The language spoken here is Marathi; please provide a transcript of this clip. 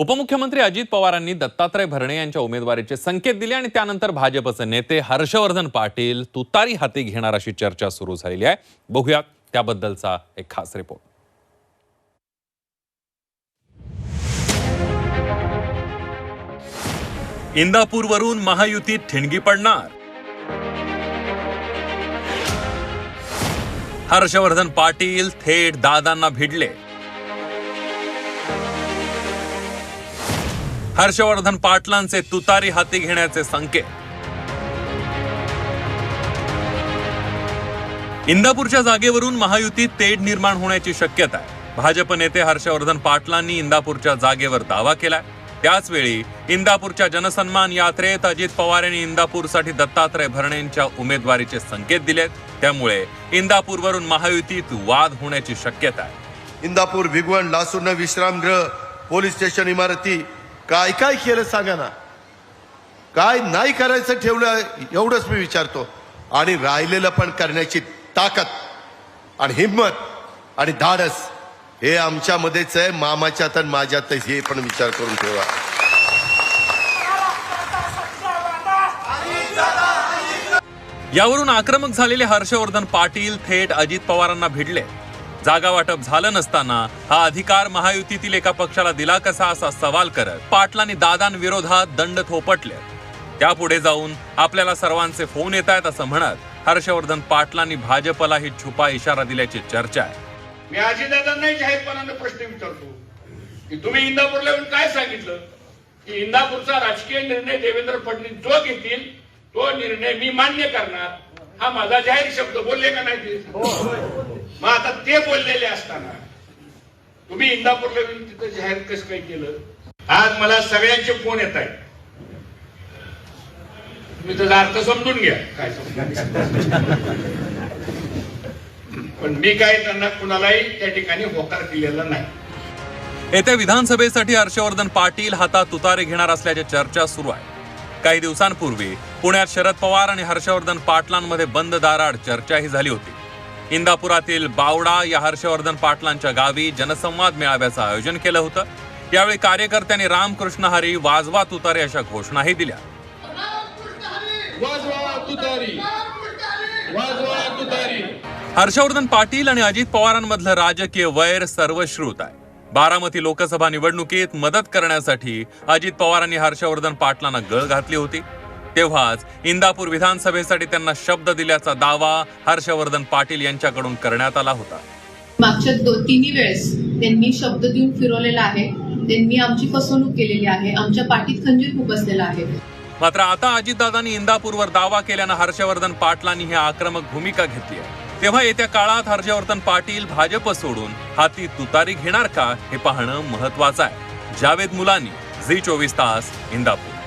उपमुख्यमंत्री अजित पवारांनी दत्तात्रय भरणे यांच्या उमेदवारीचे संकेत दिले आणि त्यानंतर भाजपचे नेते हर्षवर्धन पाटील तुतारी हाती घेणार अशी चर्चा सुरू झालेली आहे. बघूया त्याबद्दलचा एक खास रिपोर्ट. इंदापूरवरून महायुतीत ठिणगी पडणार. हर्षवर्धन पाटील थेट दादांना भिडले. हर्षवर्धन पाटलांचे तुतारी हाती घेण्याचे संकेत. इंदापूरच्या जागेवरून महायुतीत तेढ निर्माण होण्याची शक्यता आहे. भाजप नेते हर्षवर्धन पाटलांनी इंदापूरच्या जागेवर दावा केलाय. त्याचवेळी इंदापूरच्या जनसन्मान यात्रेत अजित पवार यांनी इंदापूरसाठी दत्तात्रय भरणेंच्या उमेदवारीचे संकेत दिलेत. त्यामुळे इंदापूरवरून महायुतीत वाद होण्याची शक्यता आहे. इंदापूर भिगवण लासूर्ण विश्रामगृह पोलीस स्टेशन इमारती काय काय केलं सांगा ना. काय नाही करायचं ठेवलं एवढंच मी विचारतो. आणि राहिलेलं पण करण्याची ताकद आणि हिंमत आणि धाडस हे आमच्यामध्येच आहे. मामाच्यात आणि माझ्यातच हे पण विचार करून ठेवा. यावरून आक्रमक झालेले हर्षवर्धन पाटील थेट अजित पवारांना भिडले. जागा वाटप झालं नसताना हा अधिकार महायुतीतील एका पक्षाला दिला कसा असा सवाल करत पाटलांनी दादांविरोधात दंड थोपटले. त्यापुढे जाऊन आपल्याला सर्वांचे फोन येत आहेत असं म्हणत हर्षवर्धन पाटलांनी भाजपला ही छुपा इशारा दिल्याची चर्चा आहे. मी अजितदादांनाही जाहीरपणाने प्रश्न विचारतो. की तुम्ही इंदापूरला येऊन काय सांगितलं? की इंदापूरचा राजकीय निर्णय देवेंद्र फडणवीस जो घेतील तो निर्णय मी मान्य करणार. हा माझा जाहीर शब्द बोलले का नाही आता ते बोललेले असताना तुम्ही इंदापूरला येऊन तिथं जाहीर कसं काय केलं? आज मला सगळ्यांचे फोन येत आहेत. तुम्ही त्याचा अर्थ समजून घ्या. काय समजून? पण मी काय त्यांना कुणालाही त्या ठिकाणी होकार दिलेला नाही. येत्या विधानसभेसाठी हर्षवर्धन पाटील हातात तुतारे घेणार असल्याच्या चर्चा सुरू आहे. काही दिवसांपूर्वी पुण्यात शरद पवार आणि हर्षवर्धन पाटलांमध्ये बंद दाराड चर्चाही झाली होती. इंदापुरातील बावडा या हर्षवर्धन पाटलांच्या गावी जनसंवाद मेळाव्याचं आयोजन केलं होतं. यावेळी कार्यकर्त्यांनी रामकृष्ण हरी वाजवा तुतारी अशा घोषणाही दिल्या. हर्षवर्धन पाटील आणि अजित पवारांमधलं राजकीय वैर सर्वश्रुत आहे. बारामती लोकसभा निवडणुकीत मदत करण्यासाठी अजित पवारांनी हर्षवर्धन पाटलांना गळ घातली होती. तेव्हाच इंदापूर विधानसभेसाठी त्यांना शब्द दिल्याचा दावा हर्षवर्धन पाटील यांच्याकडून करण्यात आला होता. मागच्या दो तिन्ही वेळेस त्यांनी शब्द देऊन फिरवलेला आहे. त्यांनी आमची फसवणूक केलेली आहे. आमच्या पाठीत खंजीर खुपसलेला आहे. मात्र आता अजितदादांनी इंदापूरवर दावा केल्यानं हर्षवर्धन पाटलांनी ही आक्रमक भूमिका घेतली आहे. तेव्हा येत्या काळात हर्षवर्धन पाटील भाजप सोडून हाती तुतारी घेणार का हे पाहणं महत्वाचं आहे. जावेद मुलानी झी चोवीस तास इंदापूर.